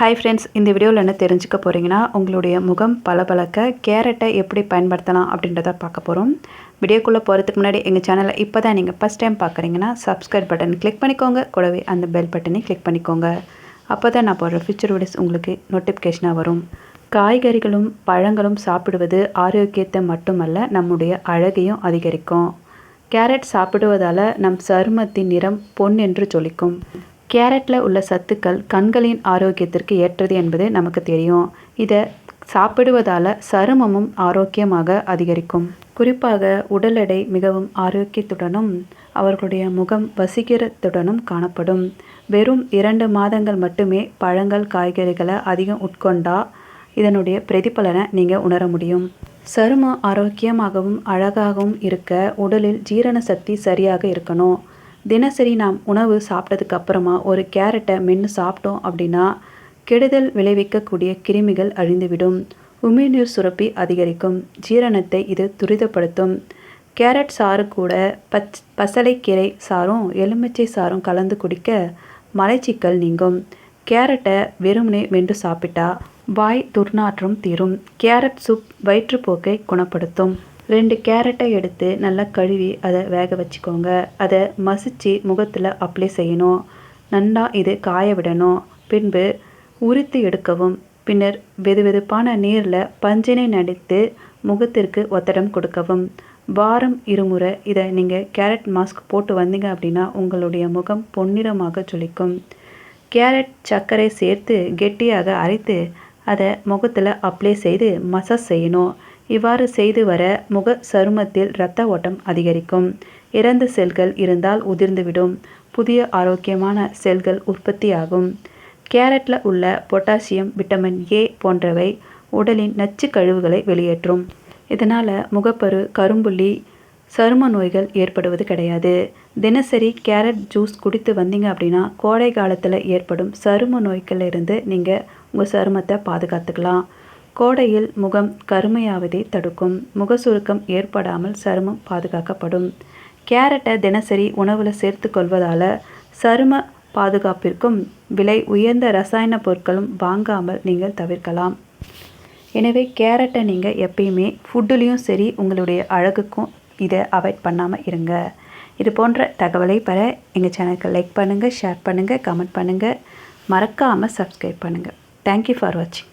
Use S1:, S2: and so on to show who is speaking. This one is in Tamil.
S1: ஹாய் ஃப்ரெண்ட்ஸ் இந்த வீடியோவில் என்ன தெரிஞ்சுக்க போகிறீங்கன்னா உங்களுடைய முகம் பளபளக்க கேரட்டை எப்படி பயன்படுத்தலாம் அப்படின்றத பார்க்க போகிறோம் வீடியோக்குள்ளே போகிறதுக்கு முன்னாடி எங்கள் சேனலை இப்போ தான் நீங்கள் ஃபஸ்ட் டைம் பார்க்குறீங்கன்னா சப்ஸ்கிரைப் பட்டன் கிளிக் பண்ணிக்கோங்க. கூடவே அந்த பெல் பட்டனை கிளிக் பண்ணிக்கோங்க. அப்போ தான் நான் போடுற ஃபியூச்சர் வீடியோஸ் உங்களுக்கு நோட்டிஃபிகேஷனாக வரும். காய்கறிகளும் பழங்களும் சாப்பிடுவது ஆரோக்கியத்தை மட்டுமல்ல நம்முடைய அழகையும் அதிகரிக்கும். கேரட் சாப்பிடுவதால் நம் சருமத்தின் நிறம் பொன் என்று ஜொலிக்கும். கேரட்டில் உள்ள சத்துக்கள் கண்களின் ஆரோக்கியத்திற்கு ஏற்றது என்பது நமக்கு தெரியும். இதை சாப்பிடுவதால் சருமமும் ஆரோக்கியமாக அதிகரிக்கும். குறிப்பாக உடல் எடை மிகவும் ஆரோக்கியத்துடனும் அவர்களுடைய முகம் வசீகரத்துடனும் காணப்படும். வெறும் இரண்டு மாதங்கள் மட்டுமே பழங்கள் காய்கறிகளை அதிகம் உட்கொண்டா இதனுடைய பிரதிபலனை நீங்கள் உணர முடியும். சருமம் ஆரோக்கியமாகவும் அழகாகவும் இருக்க உடலில் ஜீரண சக்தி சரியாக இருக்கணும். தினசரி நாம் உணவு சாப்பிட்டதுக்கு அப்புறமா ஒரு கேரட்டை மென்று சாப்பிட்டோம் அப்படின்னா கெடுதல் விளைவிக்கக்கூடிய கிருமிகள் அழிந்துவிடும். உமிழ்நீர் சுரப்பி அதிகரிக்கும். ஜீரணத்தை இது துரிதப்படுத்தும். கேரட் சாறு கூட பச் பசலைக்கீரை சாரும் எலுமிச்சை சாரும் கலந்து குடிக்க மலைச்சிக்கல் நீங்கும். கேரட்டை வெறுமனே வென்று சாப்பிட்டா வாய் துர்நாற்றம் தீரும். கேரட் சூப் வயிற்றுப்போக்கை குணப்படுத்தும். ரெண்டு கேரட்டை எடுத்து நல்லா கழுவி அதை வேக வச்சுக்கோங்க. அதை மசித்து முகத்தில் அப்ளை செய்யணும். நன்றா இது காய விடணும். பின்பு உரித்து எடுக்கவும். பின்னர் வெது வெதுப்பான நீரில் பஞ்சினை நடித்து முகத்திற்கு ஒத்தடம் கொடுக்கவும். வாரம் இருமுறை இதை நீங்கள் கேரட் மாஸ்க் போட்டு வந்தீங்க அப்படின்னா உங்களுடைய முகம் பொன்னிறமாக ஜொலிக்கும். கேரட் சர்க்கரை சேர்த்து கெட்டியாக அரைத்து அதை முகத்தில் அப்ளை செய்து மசாஜ் செய்யணும். இவ்வாறு செய்து வர முக சருமத்தில் இரத்த ஓட்டம் அதிகரிக்கும். இறந்த செல்கள் இருந்தால் உதிர்ந்துவிடும். புதிய ஆரோக்கியமான செல்கள் உற்பத்தியாகும். கேரட்டில் உள்ள பொட்டாசியம் விட்டமின் ஏ போன்றவை உடலின் நச்சு கழிவுகளை வெளியேற்றும். இதனால் முகப்பரு கரும்புள்ளி சரும நோய்கள் ஏற்படுவது கிடையாது. தினசரி கேரட் ஜூஸ் குடித்து வந்தீங்க அப்படின்னா கோடை காலத்தில் ஏற்படும் சரும நோய்களிலிருந்து நீங்கள் உங்கள் சருமத்தை பாதுகாத்துக்கலாம். கோடையில் முகம் கருமையாவதை தடுக்கும். முக சுருக்கம் ஏற்படாமல் சருமம் பாதுகாக்கப்படும். கேரட்டை தினசரி உணவில் சேர்த்து கொள்வதால் சரும பாதுகாப்பிற்கும் விலை உயர்ந்த ரசாயன பொருட்களும் வாங்காமல் நீங்கள் தவிர்க்கலாம். எனவே கேரட்டை நீங்கள் எப்பயுமே ஃபுட்டுலேயும் சரி உங்களுடைய அழகுக்கும் இதை அவாய்ட் பண்ணாமல் இருங்க. இது போன்ற தகவலை பெற எங்கள் சேனலுக்கு லைக் பண்ணுங்கள் ஷேர் பண்ணுங்கள் கமெண்ட் பண்ணுங்கள் மறக்காமல் சப்ஸ்கிரைப் பண்ணுங்கள் தேங்க்யூ ஃபார் வாட்சிங்